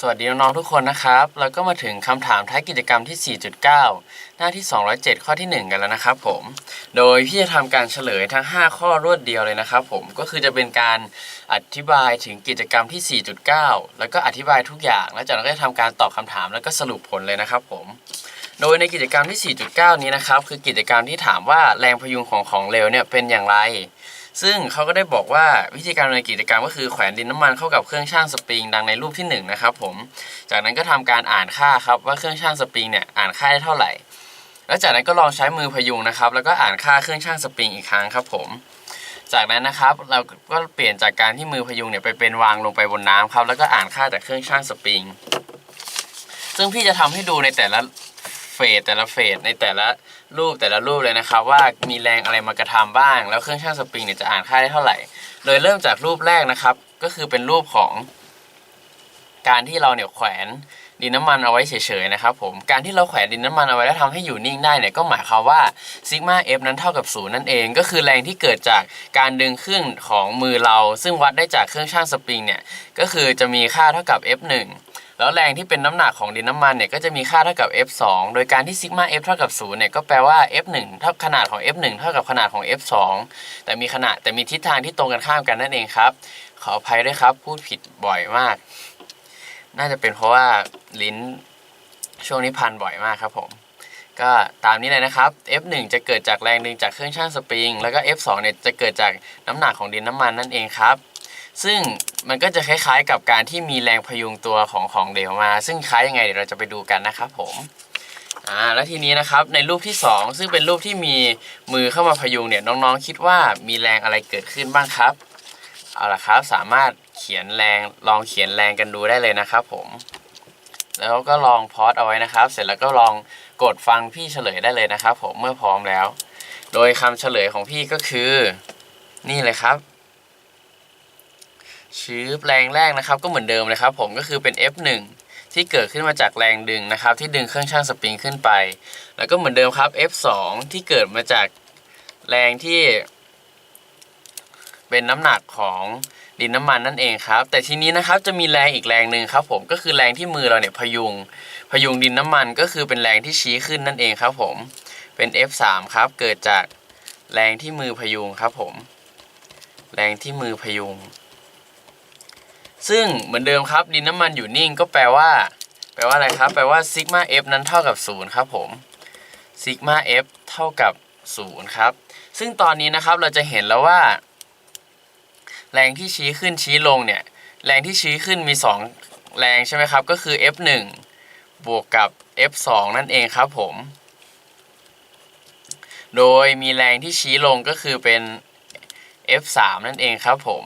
สวัสดีน้องๆทุกคนนะครับแล้วก็มาถึงคำถามท้ายกิจกรรมที่ 4.9 หน้าที่ 207 ข้อที่ 1 กันแล้วนะครับผม โดยพี่จะทำการเฉลยทั้ง 5 ข้อรวดเดียวเลยนะครับผม ก็คือจะเป็นการอธิบายถึงกิจกรรมที่ 4.9 แล้วก็อธิบายทุกอย่าง แล้วจากนั้นก็จะทำการตอบคำถามแล้วก็สรุปผลเลยนะครับผม โดยในกิจกรรมที่ 4.9 นี้นะครับ คือกิจกรรมที่ถามว่าแรงพยุงของของเหลวเนี่ยเป็นอย่างไร ซึ่งเขาก็ได้บอกว่าวิธีการดำเนินกิจกรรมก็คือแขวนดินน้ำมันเข้ากับเครื่องชั่งสปริงดังในรูปที่1นะครับผม จากนั้นก็ทำการอ่านค่าครับว่าเครื่องชั่งสปริงเนี่ยอ่านค่าได้เท่าไหร่ แล้วจากนั้นก็ลองใช้มือพยุงนะครับ แล้วก็อ่านค่าเครื่องชั่งสปริงอีกครั้งครับผมจากนั้นนะครับเราก็เปลี่ยนจากการที่มือพยุงเนี่ยไปเป็นวางลงไปบนน้ำครับ แล้วก็อ่านค่าจากเครื่องชั่งสปริง ซึ่งพี่จะทำให้ดูในแต่ละเฟสแต่ละเฟสในแต่ละ รูปแต่ละรูปเลยนะครับว่ามีแรงอะไรมากระทำบ้าง แล้วเครื่องชั่งสปริงเนี่ยจะอ่านค่าได้เท่าไหร่ โดยเริ่มจากรูปแรกนะครับ ก็คือเป็นรูปของ การที่เราเนี่ยแขวนดินน้ำมันเอาไว้เฉยๆนะครับผมการที่เราแขวนดินน้ำมันเอาไว้แล้วทำให้อยู่นิ่งได้เนี่ยก็หมายความว่าซิกมา F นั้นเท่ากับศูนย์นั่นเอง ก็คือแรงที่เกิดจากการดึงขึ้นของมือเรา ซึ่งวัดได้จากเครื่องชั่งสปริงเนี่ยก็คือจะมีค่าเท่ากับ F1 แล้วแรงที่เป็นน้ำหนักของดินน้ำมันเนี่ยก็จะมีค่าเท่ากับ F2 โดยการที่ซิกมา F เท่ากับ0เนี่ยก็แปลว่า F1 เท่าขนาดของ F1 เท่ากับขนาดของ F2 แต่มีขนาดแต่มีทิศทางที่ตรงกันข้ามกันนั่นเองครับ ขออภัยด้วยครับ พูดผิดบ่อยมาก น่าจะเป็นเพราะว่าลิ้นช่วงนี้พันบ่อยมากครับผมก็ตามนี้เลยนะครับ F1 จะเกิดจากแรงดึงจากเครื่องชั่งสปริง แล้วก็ F2 เนี่ยจะเกิดจากน้ำหนักของดินน้ำมันนั่นเองครับ ซึ่งมันก็จะคล้ายๆ กับการที่มีแรงพยุงตัวของของเหลวมา ซึ่งคล้ายยังไงเดี๋ยวเราจะไปดูกันนะครับผมอ่าแล้วทีนี้นะครับในรูปที่ 2 ซึ่งเป็นรูปที่มีมือเข้ามาพยุงเนี่ยน้องๆ คิดว่ามีแรงอะไรเกิดขึ้นบ้างครับเอาละครับสามารถเขียนแรงลองเขียนแรงกันดูได้เลยนะครับผมแล้วก็ลองพอสเอาไว้นะครับ เสร็จแล้วก็ลองกดฟังพี่เฉลยได้เลยนะครับ ผมเมื่อพร้อมแล้ว โดยคำเฉลยของพี่ก็คือ นี่เลยครับ ชื้อแรงแรกนะครับก็เหมือนเดิมเลยครับผมก็คือเป็น F1 ที่เกิดขึ้นมาจากแรงดึงนะครับ ที่ดึงเครื่องชั่งสปริงขึ้นไป แล้วก็เหมือนเดิมครับ F2 ที่เกิดมาจากแรงที่ เป็นน้ำหนักของดินน้ำมันนั่นเองครับ แต่ทีนี้นะครับจะมีแรงอีกแรงหนึ่งครับ ผมก็คือแรงที่มือเราเนี่ยพยุง พยุงดินน้ำมันก็คือเป็นแรงที่ชี้ขึ้นนั่นเองครับ ผมเป็น F3 ครับเกิดจากแรงที่มือพยุงครับ ผม แรงที่มือพยุง ซึ่งเหมือนเดิมครับดินน้ำมันอยู่นิ่งก็แปลว่า แปลว่าอะไรครับ แปลว่าซิกมา F นั้นเท่ากับ 0 ครับผมซิกมา F เท่ากับ 0 ครับ ซึ่งตอนนี้นะครับเราจะเห็นแล้วว่า แรงที่ชี้ขึ้นชี้ลงเนี่ย แรงที่ชี้ขึ้นมี 2 แรงใช่ไหมครับ ก็คือ F1 บวกกับ F2 นั่นเองครับผม โดยมีแรงที่ชี้ลงก็คือเป็น F3 นั่นเองครับผม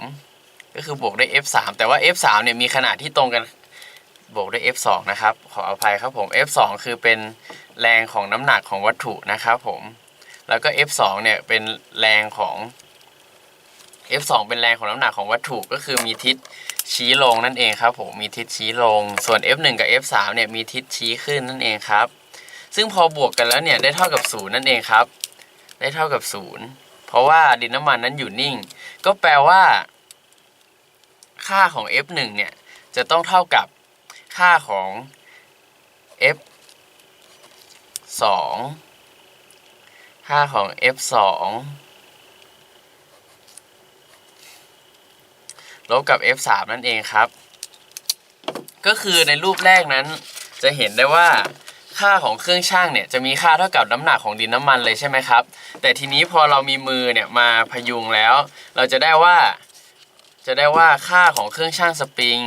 ก็คือบวกด้วย F3 แต่ว่า F3 เนี่ยมีขนาดที่ตรงกันบวกด้วย F2 นะครับ ขออภัยครับผม F2 คือเป็นแรงของน้ำหนักของวัตถุนะครับผมแล้วก็ F2 เนี่ยเป็นแรงของ F2 เป็นแรงของน้ำหนักของวัตถุก็คือมีทิศชี้ลงนั่นเองครับผมมีทิศชี้ลง ส่วน F1 กับ F3 เนี่ยมีทิศชี้ขึ้นนั่นเองครับ ซึ่งพอบวกกันแล้วเนี่ยได้เท่ากับ0นั่นเองครับ ได้เท่ากับ 0 เพราะว่าดินน้ำมันนั้นอยู่นิ่ง ก็แปลว่า ค่าของ F1 เนี่ยจะต้องเท่ากับค่าของ F2 ค่าของ F2 ลบกับ F3 นั่นเองครับ ก็คือในรูปแรกนั้นจะเห็นได้ว่าค่าของเครื่องช่างเนี่ยจะมีค่าเท่ากับน้ำหนักของดินน้ำมันเลยใช่ไหมครับ แต่ทีนี้พอเรามีมือเนี่ยมาพยุงแล้ว เราจะได้ว่า จะได้ว่าค่าของเครื่องช่างสปริง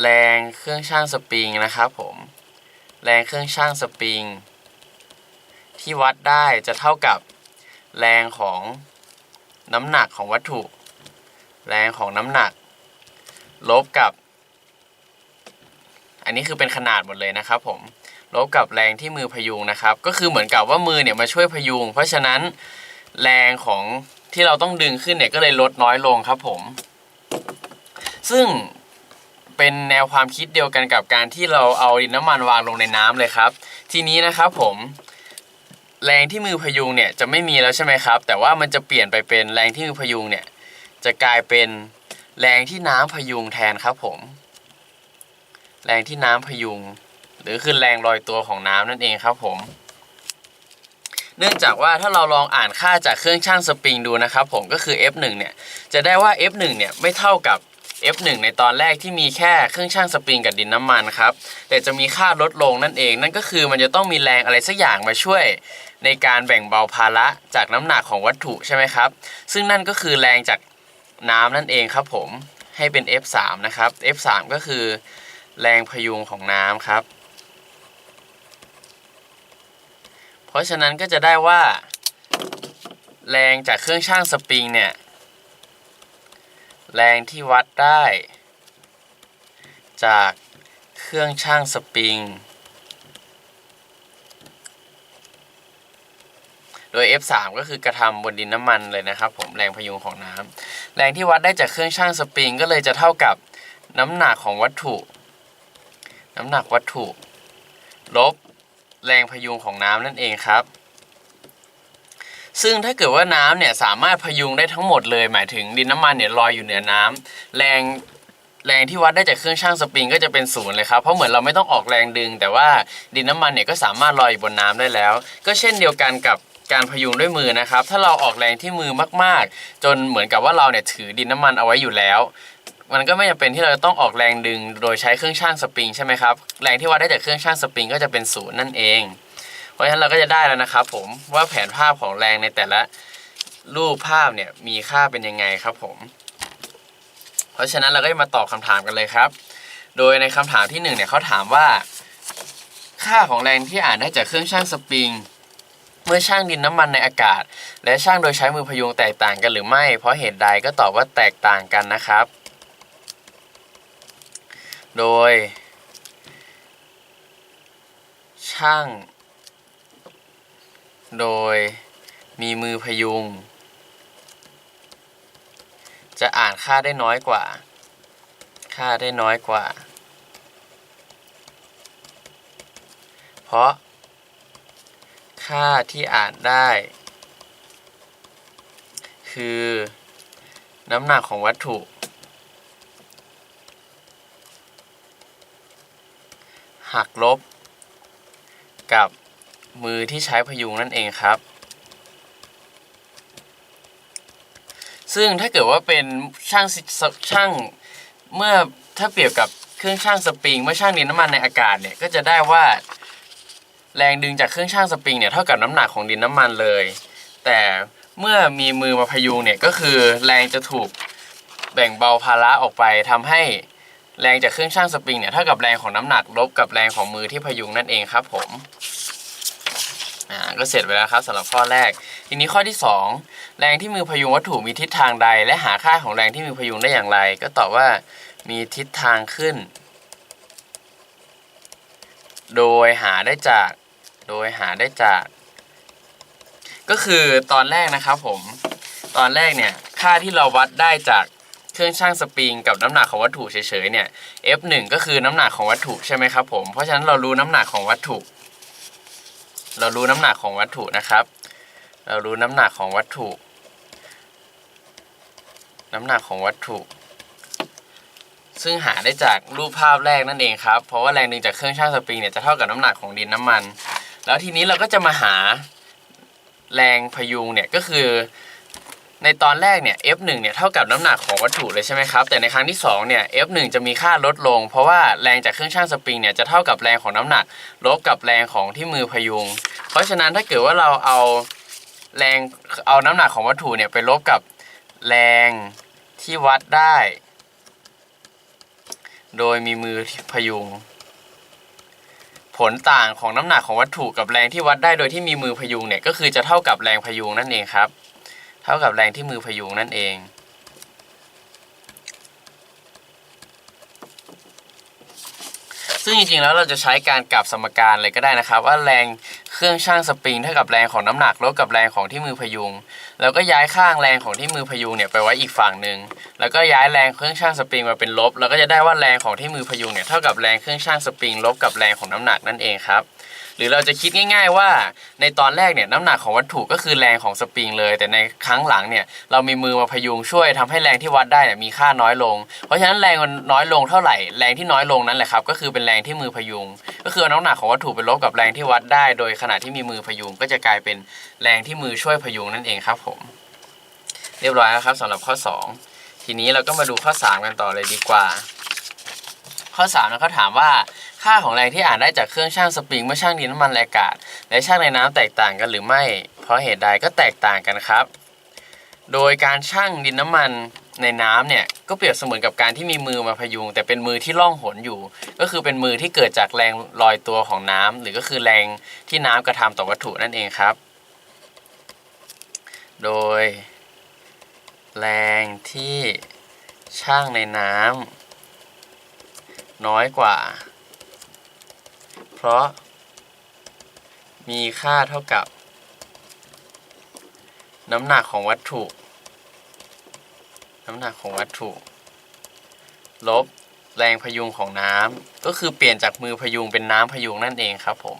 แรงเครื่องช่างสปริงนะครับผม แรงเครื่องช่างสปริง ที่วัดได้จะเท่ากับแรงของน้ำหนักของวัตถุ แรงของน้ำหนัก ลบกับ อันนี้คือเป็นขนาดหมดเลยนะครับผมลบกับแรงที่มือพยุงนะครับ ก็คือเหมือนกับว่ามือเนี่ยมาช่วยพยุง เพราะฉะนั้นแรงของ ที่เราต้องดึงขึ้นเนี่ยก็เลยลดน้อยลงครับผม ซึ่งเป็นแนวความคิดเดียวกันกับการที่เราเอาดินน้ำมันวางลงในน้ำเลยครับ ทีนี้นะครับผมแรงที่มือพยุงเนี่ยจะไม่มีแล้วใช่ไหมครับ แต่ว่ามันจะเปลี่ยนไปเป็นแรงที่มือพยุงเนี่ยจะกลายเป็นแรงที่น้ำพยุงแทนครับผม แรงที่น้ำพยุง หรือคือแรงลอยตัวของน้ำนั่นเองครับผม เนื่องจากว่าถ้าเราลองอ่านค่าจากเครื่องช่างสปริงดูนะครับผมก็คือ F1 เนี่ยจะได้ว่า F1 เนี่ยไม่เท่ากับ F1 ในตอนแรกที่มีแค่เครื่องช่างสปริงกับดินน้ำมันครับแต่จะมีค่าลดลงนั่นเอง นั่นก็คือมันจะต้องมีแรงอะไรสักอย่างมาช่วยในการแบ่งเบาภาระจากน้ำหนักของวัตถุใช่ไหมครับ ซึ่งนั่นก็คือแรงจากน้ำนั่นเองครับผมให้เป็น F3 นะครับ F3 ก็คือแรงพยุงของน้ำครับ เพ ราะฉะนั้นก็จะได้ว่า แรงจากเครื่องช่างสปริงเนี่ย แรงที่วัดได้ จากเครื่องช่างสปริง โดย F3 ก็คือกระทำบนดินน้ำมันเลยนะครับ ผมแรงพยุงของน้ำแรงที่วัดได้จากเครื่องช่างสปริง ก็เลยจะเท่ากับน้ำหนักของวัตถุ น้ำหนักวัตถุ ลบ แรงพยุงของน้ำนั่นเองครับ ซึ่งถ้าเกิดว่าน้ำเนี่ยสามารถพยุงได้ทั้งหมดเลย หมายถึงดินน้ำมันเนี่ยลอยอยู่เหนือน้ำแรงแรงที่วัดได้จากเครื่องช่างสปริงก็จะเป็นศูนย์เลยครับ เพราะเหมือนเราไม่ต้องออกแรงดึง แต่ว่าดินน้ำมันเนี่ยก็สามารถลอยอยู่บนน้ำได้แล้ว ก็เช่นเดียวกันกับการพยุงด้วยมือนะครับ ถ้าเราออกแรงที่มือมาก ๆ จนเหมือนกับว่าเราเนี่ยถือดินน้ำมันเอาไว้อยู่แล้ว มันก็ไม่จำเป็นที่เราจะต้องออกแรงดึงโดยใช้เครื่องช่างสปริงใช่ไหมครับ แรงที่วัดได้จากเครื่องช่างสปริงก็จะเป็นศูนย์นั่นเอง เพราะฉะนั้นเราก็จะได้แล้วนะครับผมว่าแผนภาพของแรงในแต่ละรูปภาพเนี่ยมีค่าเป็นยังไงครับผม เพราะฉะนั้นเราก็จะมาตอบคำถามกันเลยครับ โดยในคำถามที่หนึ่งเนี่ยเขาถามว่า ค่าของแรงที่อ่านได้จากเครื่องช่างสปริงเมื่อช่างดินน้ำมันในอากาศ และช่างโดยใช้มือพยุงแตกต่างกันหรือไม่ เพราะเหตุใดก็ตอบว่าแตกต่างกันนะครับ โดย ช่าง โดยมีมือพยุง จะอ่านค่าได้น้อยกว่า ค่าได้น้อยกว่า เพราะ ค่าที่อ่านได้ คือ น้ำหนักของวัตถุ หักลบ กับมือที่ใช้พยุงนั่นเองครับ ซึ่งถ้าเกิดว่าเป็นช่างช่างเมื่อถ้าเปรียบกับเครื่องช่างสปริงเมื่อช่างดินน้ำมันในอากาศเนี่ยก็จะได้ว่าแรงดึงจากเครื่องช่างสปริงเนี่ยเท่ากับน้ำหนักของดินน้ำมันเลย แต่เมื่อมีมือมาพยุงเนี่ยก็คือแรงจะถูกแบ่งเบาภาระออกไปทำให้ แรงจากเครื่องช่างสปริงเนี่ยเท่ากับแรงของน้ำหนักลบกับแรงของมือที่พยุงนั่นเองครับผมอ่าก็เสร็จไปแล้วครับสำหรับข้อแรก ทีนี้ข้อที่ 2 แรงที่มือพยุงวัตถุมีทิศทางใด และหาค่าของแรงที่มือพยุงได้อย่างไร ก็ตอบว่ามีทิศทางขึ้น โดยหาได้จาก โดยหาได้จาก ก็คือตอนแรกนะครับผม ตอนแรกเนี่ยค่าที่เราวัดได้จาก เครื่องช่างสปริงกับน้ำหนักของวัตถุเฉยๆเนี่ย F1 ก็คือน้ำหนักของวัตถุใช่ไหมครับผมเพราะฉะนั้นเรารู้น้ำหนักของวัตถุ เรารู้น้ำหนักของวัตถุนะครับ เรารู้น้ำหนักของวัตถุ น้ำหนักของวัตถุ ซึ่งหาได้จากรูปภาพแรกนั่นเองครับเพราะว่าแรงดึงจากเครื่องช่างสปริงเนี่ยจะเท่ากับน้ำหนักของดินน้ำมัน แล้วทีนี้เราก็จะมาหาแรงพยุงเนี่ยก็คือ ในตอนแรกเนี่ย F1 เนี่ยเท่ากับน้ำหนักของวัตถุเลยใช่ไหมครับ แต่ในครั้งที่2เนี่ย F1 จะมีค่าลดลง เพราะว่าแรงจากเครื่องช่างสปริงเนี่ยจะเท่ากับแรงของน้ำหนัก ลบกับแรงของที่มือพยุง เพราะฉะนั้นถ้าเกิดว่าเราเอาแรงเอาน้ำหนักของวัตถุเนี่ยไปลบกับแรงที่วัดได้ โดยมีมือพยุง ผลต่างของน้ำหนักของวัตถุกับแรงที่วัดได้โดยที่มีมือพยุงเนี่ยก็คือจะเท่ากับแรงพยุงนั่นเองครับ เท่ากับแรงที่มือพยุงนั่นเอง ซึ่งจริงๆแล้วเราจะใช้การกลับสมการเลยก็ได้นะครับ ว่าแรงเครื่องช่างสปริงเท่ากับแรงของน้ำหนักลบกับแรงของที่มือพยุง แล้วก็ย้ายข้างแรงของที่มือพยุงเนี่ยไปไว้อีกฝั่งหนึ่งแล้วก็ย้ายแรงเครื่องช่างสปริงมาเป็นลบ แล้วก็จะได้ว่าแรงของที่มือพยุงเนี่ยเท่ากับแรงเครื่องช่างสปริงลบกับแรงของน้ำหนักนั่นเองครับ หรือเราจะคิดง่าย ๆ ว่าในตอนแรกเนี่ยน้ำหนักของวัตถุก็คือแรงของสปริงเลย แต่ในครั้งหลังเนี่ยเรามีมือมาพยุงช่วยทำให้แรงที่วัดได้เนี่ยมีค่าน้อยลง เพราะฉะนั้นแรงมันน้อยลงเท่าไหร่แรงที่น้อยลงนั่นแหละครับก็คือเป็นแรงที่มือพยุง ก็คือน้ำหนักของวัตถุไปลบกับแรงที่วัดได้ โดยขณะที่มีมือพยุงก็จะกลายเป็นแรงที่มือช่วยพยุงนั่นเองครับผม เรียบร้อยแล้วครับสำหรับข้อ 2 ทีนี้เราก็มาดูข้อ 3 กันต่อเลยดีกว่า ข้อ3นะเขาถามว่าค่าของแรงที่อ่านได้จากเครื่องช่างสปริงเมื่อช่างดินน้ำมันแรงอากาศ และช่างในน้ำแตกต่างกันหรือไม่ เพราะเหตุใดก็แตกต่างกันครับ โดยการช่างดินน้ำมันในน้ำเนี่ยก็เปรียบเสมือนกับการที่มีมือมาพยุง แต่เป็นมือที่ล่องหนอยู่ ก็คือเป็นมือที่เกิดจากแรงลอยตัวของน้ำหรือก็คือแรงที่น้ำกระทำต่อวัตถุนั่นเองครับ โดย แรงที่ช่างในน้ำ น้อยกว่า เพราะ มีค่าเท่ากับ น้ำหนักของวัตถุ น้ำหนักของวัตถุ ลบแรงพยุงของน้ำก็คือเปลี่ยนจากมือพยุงเป็นน้ำพยุงนั่นเองครับผม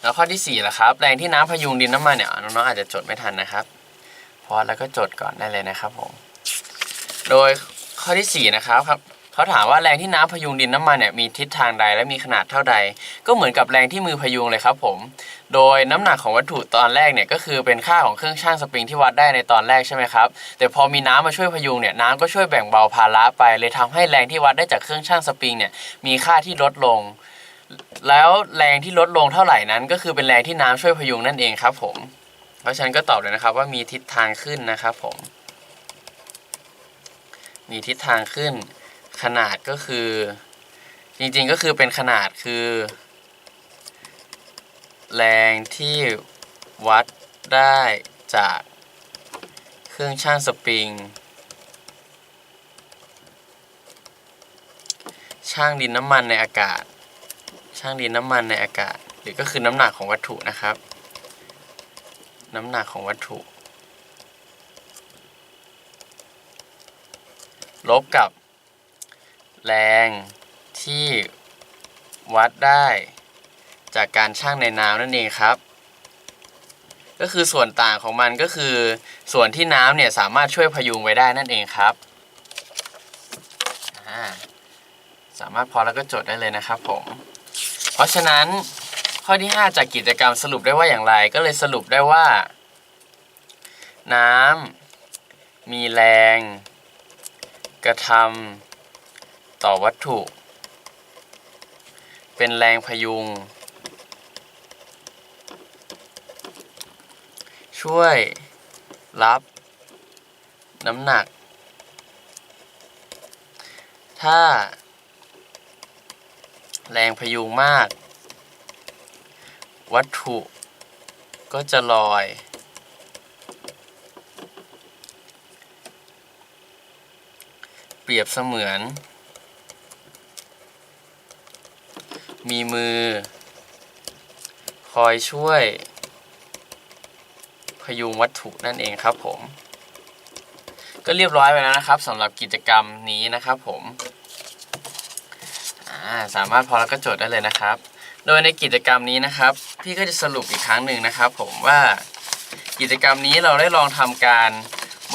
แล้วข้อที่4ล่ะครับ แรงที่น้ำพยุงดินน้ำมันเนี่ยน้องๆอาจจะจดไม่ทันนะครับ พอแล้วก็จดก่อนได้เลยนะครับผม โดยข้อที่ 4 นะครับครับเขาถามว่าแรงที่น้ำพยุงดินน้ำมันเนี่ยมีทิศทางใดและมีขนาดเท่าใด ก็เหมือนกับแรงที่มือพยุงเลยครับผม โดยน้ำหนักของวัตถุตอนแรกเนี่ยก็คือเป็นค่าของเครื่องช่างสปริงที่วัดได้ในตอนแรกใช่ไหมครับ แต่พอมีน้ำมาช่วยพยุงเนี่ยน้ำก็ช่วยแบ่งเบาภาระไป เลยทำให้แรงที่วัดได้จากเครื่องช่างสปริงเนี่ยมีค่าที่ลดลง แล้วแรงที่ลดลงเท่าไหร่นั้น ก็คือเป็นแรงที่น้ำช่วยพยุงนั่นเองครับผม เพราะฉะนั้นก็ตอบเลยนะครับว่ามีทิศทางขึ้นนะครับผม มีทิศทางขึ้น ขนาดก็คือ จริงๆก็คือเป็นขนาดคือ แรงที่วัดได้จากเครื่องช่างสปริง ช่างดินน้ำมันในอากาศ ช่างดินน้ำมันในอากาศ หรือก็คือน้ำหนักของวัตถุนะครับ น้ำหนักของวัตถุ ลบกับ แรงที่วัดได้ จากการชั่งในน้ำนั่นเองครับ ก็คือส่วนต่างของมันก็คือ ส่วนที่น้ำเนี่ยสามารถช่วยพยุงไว้ได้นั่นเองครับาสามารถพอแล้วก็จดได้เลยนะครับผม เพราะฉะนั้นข้อที่ 5 จากกิจกรรมสรุปได้ว่าอย่างไร ก็เลยสรุปได้ว่า น้ำมีแรง ระทำต่อวัตถุ เป็นแรงพยุง ช่วยรับน้ำหนัก ถ้า แรงพยุงมาก วัตถุก็จะลอย ปรียบเสมือน มีมือ คอยช่วย พยุงวัตถุนั่นเองครับผม ก็เรียบร้อยไปแล้วนะครับสำหรับกิจกรรมนี้นะครับผมาสามารถพอแล้วก็จดได้เลยนะครับ โดยในกิจกรรมนี้นะครับ พี่ก็จะสรุปอีกครั้งหนึ่งนะครับ ผมว่ากิจกรรมนี้เราได้ลองทำการ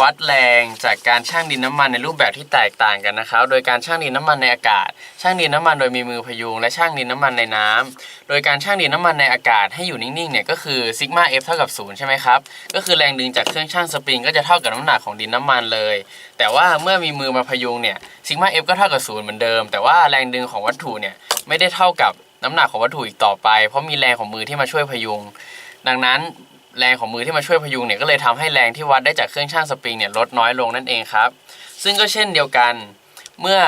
วัดแรงจากการช่างดินน้ำมันในรูปแบบที่แตกต่างกันนะครับ โดยการช่างดินน้ำมันในอากาศช่างดินน้ำมันโดยมีมือพยุงและช่างดินน้ำมันในน้ำ โดยการช่างดินน้ำมันในอากาศให้อยู่นิ่งๆเนี่ยก็คือซิกมา F เท่ากับ0ใช่ไหมครับ ก็คือแรงดึงจากเครื่องช่างสปริงก็จะเท่ากับน้ำหนักของดินน้ำมันเลย แต่ว่าเมื่อมีมือมาพยุงเนี่ยซิกมา F ก็เท่ากับศูนย์เหมือนเดิม แต่ว่าแรงดึงของวัตถุเนี่ยไม่ได้เท่ากับน้ำหนักของวัตถุอีกต่อไป เพราะมีแรงของมือที่มาช่วยพยุง ดังนั้น แรงของมือที่มาช่วยพยุงเนี่ยก็เลยทำให้แรงที่วัดได้จากเครื่องช่างสปริงเนี่ยลดน้อยลงนั่นเองครับ ซึ่งก็เช่นเดียวกันเมื่อ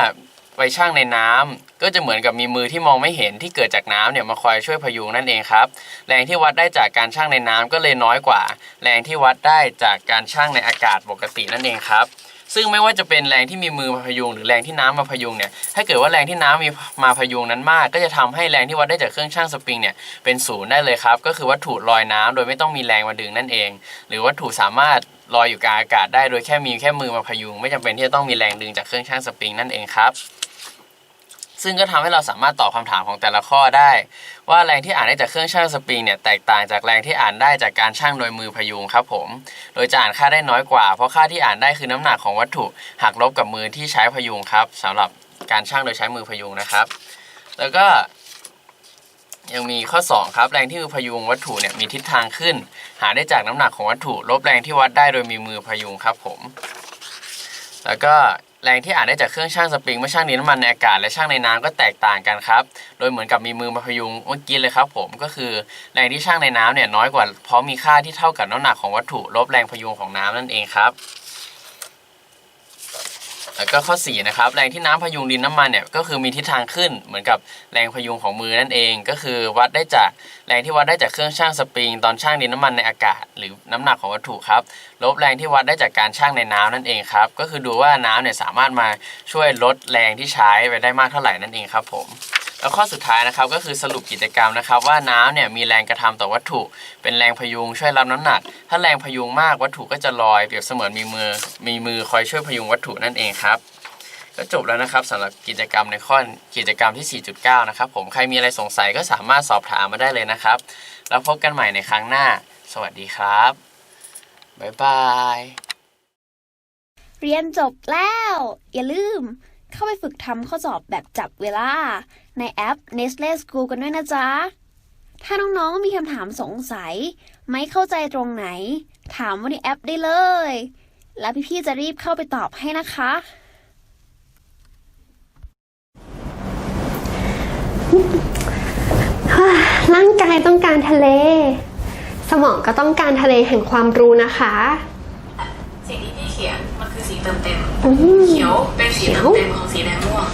ไปช่างในน้ำก็จะเหมือนกับมีมือที่มองไม่เห็นที่เกิดจากน้ำเนี่ยมาคอยช่วยพยุงนั่นเองครับ แรงที่วัดได้จากการช่างในน้ำก็เลยน้อยกว่า แรงที่วัดได้จากการช่างในอากาศปกตินั่นเองครับ ซึ่งไม่ว่าจะเป็นแรงที่มีมือมาพยุงหรือแรงที่น้ำมาพยุงเนี่ยถ้าเกิดว่าแรงที่น้ำมีมาพยุงนั้นมาก ก็จะทำให้แรงที่วัดได้จากเครื่องชั่งสปริงเนี่ยเป็นศูนย์ได้เลยครับ ก็คือวัตถุลอยน้ำโดยไม่ต้องมีแรงมาดึงนั่นเอง หรือวัตถุสามารถลอยอยู่กลางอากาศได้โดยแค่มีแค่มือมาพยุง ไม่จำเป็นที่จะต้องมีแรงดึงจากเครื่องชั่งสปริงนั่นเองครับ ซึ่งก็ทำให้เราสามารถตอบคำถามของแต่ละข้อได้ ว่าแรงที่อ่านได้จากเครื่องชั่งสปริงเนี่ยแตกต่างจากแรงที่อ่านได้จากการชั่งโดยมือพยุงครับผม โดยจะอ่านค่าได้น้อยกว่า เพราะค่าที่อ่านได้คือน้ำหนักของวัตถุหักลบกับมือที่ใช้พยุงครับสำหรับการชั่งโดยใช้มือพยุงนะครับ แล้วก็ยังมีข้อ 2 ครับ แรงที่มือพยุงวัตถุเนี่ยมีทิศทางขึ้น หาได้จากน้ำหนักของวัตถุ ลบแรงที่วัดได้โดยมีมือพยุงครับผม แล้วก็ แรงที่อาจได้จากเครื่องช่างสปริงเมื่อช่างดินน้ำมันในอากาศและช่างในน้ำก็แตกต่างกันครับ โดยเหมือนกับมีมือมาพยุงเมื่อกี้เลยครับผมก็คือแรงที่ช่างในน้ำเนี่ยน้อยกว่าเพราะมีค่าที่เท่ากับน้ำหนักของวัตถุลบแรงพยุงของน้ำนั่นเองครับ แล้วก็ข้อ4นะครับแรงที่น้ำพยุงดินน้ำมันเนี่ยก็คือมีทิศทางขึ้นเหมือนกับแรงพยุงของมือนั่นเองก็คือวัดได้จากแรงที่วัดได้จากเครื่องช่างสปริง ตอนช่างดินน้ำมันในอากาศ หรือน้ำหนักของวัตถุครับลบแรงที่วัดได้จากการช่างในน้ำนั่นเองครับก็คือดูว่าน้ำเนี่ยสามารถมาช่วยลดแรงที่ใช้ไปได้มากเท่าไหร่นั่นเองครับผม แล้วข้อสุดท้ายนะครับก็คือสรุปกิจกรรมนะครับ ว่าน้ำเนี่ยมีแรงกระทำต่อวัตถุ เป็นแรงพยุงช่วยรับน้ำหนัก ถ้าแรงพยุงมากวัตถุก็จะลอยเปรียบเสมือนมีมือมีมือคอยช่วยพยุงวัตถุนั่นเองครับก็จบแล้วนะครับสำหรับกิจกรรมในข้อกิจกรรมที่ 4.9 นะครับผมใครมีอะไรสงสัยก็สามารถสอบถามมาได้เลยนะครับ แล้วพบกันใหม่ในครั้งหน้า สวัสดีครับ บ๊ายบาย เรียนจบแล้ว อย่าลืม เข้าไปฝึกทำข้อสอบแบบจับเวลา ในแอป Nestle School กันด้วยนะจ๊ะ ถ้าน้องๆมีคำถามสงสัย ไม่เข้าใจตรงไหน ถามว่าในแอปได้เลย แล้วพี่ๆจะรีบเข้าไปตอบให้นะคะร่างกายต้องการทะเล สมองก็ต้องการทะเลแห่งความรู้นะคะ เขียนมันคือสีเติมเต็มอืมเขียวเป็นสีเขียเติวมเต็มของสีแดงม่วง